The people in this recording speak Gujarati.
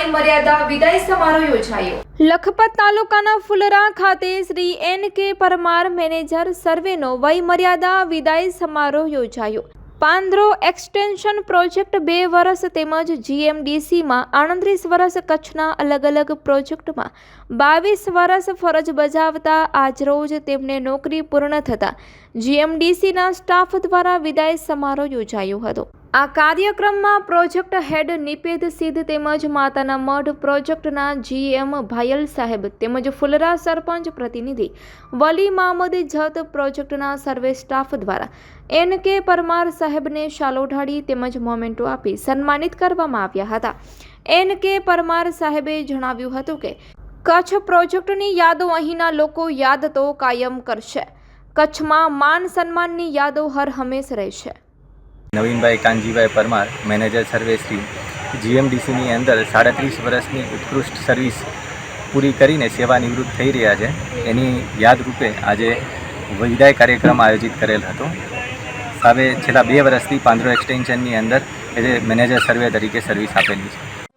વય મર્યાદા વિદાય સમારોહ યોજાયો. લખપત તાલુકાના ફુલરા ખાતે શ્રી એન કે પરમાર મેનેજર સર્વેનો વય મર્યાદા વિદાય સમારોહ યોજાયો. પાંદરો એક્સટેન્શન પ્રોજેક્ટ બે વર્ષ તેમજ જીએમડીસીમાં આણત્રીસ વર્ષ કચ્છના અલગ અલગ પ્રોજેક્ટમાં બાવીસ વર્ષ ફરજ બજાવતા આજરોજ તેમને નોકરી પૂર્ણ થતાં જીએમડીસીના સ્ટાફ દ્વારા વિદાય સમારોહ યોજાયો હતો. આ કાર્યક્રમમાં પ્રોજેક્ટ હેડ નિપેદ સિદ્ધ તેમજ માતાના મઢ પ્રોજેક્ટના જીએમ ભાયલ સાહેબ તેમજ ફુલરા સરપંચ પ્રતિનિધિ વલી મામદ જત પ્રોજેક્ટના સર્વે સ્ટાફ દ્વારા એન કે પરમાર સાહેબને શાલો ઢાળી તેમજ મોમેન્ટો આપી સન્માનિત કરવામાં આવ્યા હતા. એન કે પરમાર સાહેબે જણાવ્યું હતું કે, કચ્છ પ્રોજેક્ટની યાદો અહીંના લોકો યાદ તો કાયમ કરશે. કચ્છમાં માન સન્માનની યાદો હર હંમેશ રહેશે. નવીનભાઈ કાનજીભાઈ પરમાર, મેનેજર સર્વેશ્રી જીએમડીસીની અંદર સાડત્રીસ વર્ષની ઉત્કૃષ્ટ સર્વિસ પૂરી કરીને સેવા નિવૃત્ત થઈ રહ્યા છે. એની યાદરૂપે આજે વિદાય કાર્યક્રમ આયોજિત કરેલ હતો. હવે છેલ્લા બે વર્ષથી પાંદરો એક્સટેન્શનની અંદર એ મેનેજર સર્વે તરીકે સર્વિસ આપેલી છે.